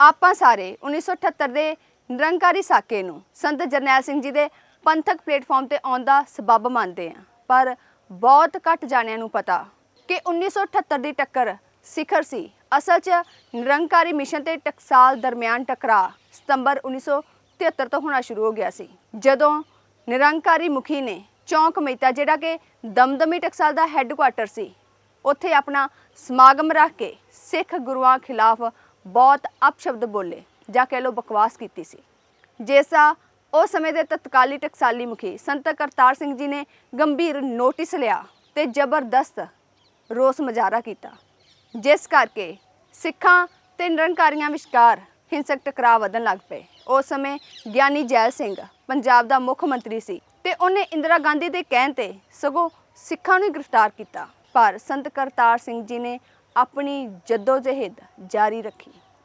ਆਪਾਂ ਸਾਰੇ 1978 ਦੇ ਨਿਰੰਕਾਰੀ ਸਾਕੇ ਨੂੰ ਸੰਤ ਜਰਨੈਲ ਸਿੰਘ ਜੀ ਦੇ ਪੰਥਕ ਪਲੇਟਫਾਰਮ ਤੇ ਆਉਣ ਦਾ ਸਬਬ ਮੰਨਦੇ ਆ ਪਰ ਬਹੁਤ ਘੱਟ ਜਾਣਿਆਂ ਨੂੰ ਪਤਾ ਕਿ 1978 ਦੀ ਟੱਕਰ ਸਿਖਰ ਸੀ। ਅਸਲ 'ਚ ਨਿਰੰਕਾਰੀ ਮਿਸ਼ਨ ਤੇ ਟਕਸਾਲ ਦਰਮਿਆਨ ਟਕਰਾਅ ਸਤੰਬਰ 1973 ਤੋਂ ਹੋਣਾ ਸ਼ੁਰੂ ਹੋ ਗਿਆ ਸੀ। ਜਦੋਂ ਨਿਰੰਕਾਰੀ ਮੁਖੀ ਨੇ ਚੌਂਕ ਮਹਿਤਾ, ਜਿਹੜਾ ਕਿ ਦਮਦਮੀ ਟਕਸਾਲ ਦਾ ਹੈੱਡਕੁਆਟਰ ਸੀ, ਉੱਥੇ ਆਪਣਾ ਸਮਾਗਮ ਰੱਖ ਕੇ ਸਿੱਖ ਗੁਰੂਆਂ ਖਿਲਾਫ ਬਹੁਤ ਅਪਸ਼ਬਦ ਬੋਲੇ ਜਾਂ ਕਹਿ ਲੋ ਬਕਵਾਸ ਕੀਤੀ ਸੀ। ਜੈਸਾ ਉਸ ਸਮੇਂ ਦੇ ਤਤਕਾਲੀ ਟਕਸਾਲੀ ਮੁਖੀ ਸੰਤ ਕਰਤਾਰ ਸਿੰਘ ਜੀ ਨੇ ਗੰਭੀਰ ਨੋਟਿਸ ਲਿਆ ਤੇ ਜ਼ਬਰਦਸਤ ਰੋਸ ਮੁਜ਼ਾਹਰਾ ਕੀਤਾ। ਜਿਸ ਕਰਕੇ ਸਿੱਖਾਂ ਤੇ ਨਿਰੰਕਾਰੀਆਂ ਵਿਚਕਾਰ ਹਿੰਸਕ ਟਕਰਾਅ ਵਧਣ ਲੱਗ ਪਏ। ਉਸ ਸਮੇਂ ਗਿਆਨੀ ਜੈਲ ਸਿੰਘ ਪੰਜਾਬ ਦਾ ਮੁੱਖ ਮੰਤਰੀ ਸੀ ਤੇ ਉਹਨੇ ਇੰਦਰਾ ਗਾਂਧੀ ਦੇ ਕਹਿਣ ਤੇ ਸਗੋਂ ਸਿੱਖਾਂ ਨੂੰ ਹੀ ਗ੍ਰਿਫਤਾਰ ਕੀਤਾ। ਪਰ ਸੰਤ ਕਰਤਾਰ ਸਿੰਘ ਜੀ ਨੇ ਆਪਣੀ ਜਦੋਜਹਿਦ ਜਾਰੀ ਰੱਖੀ।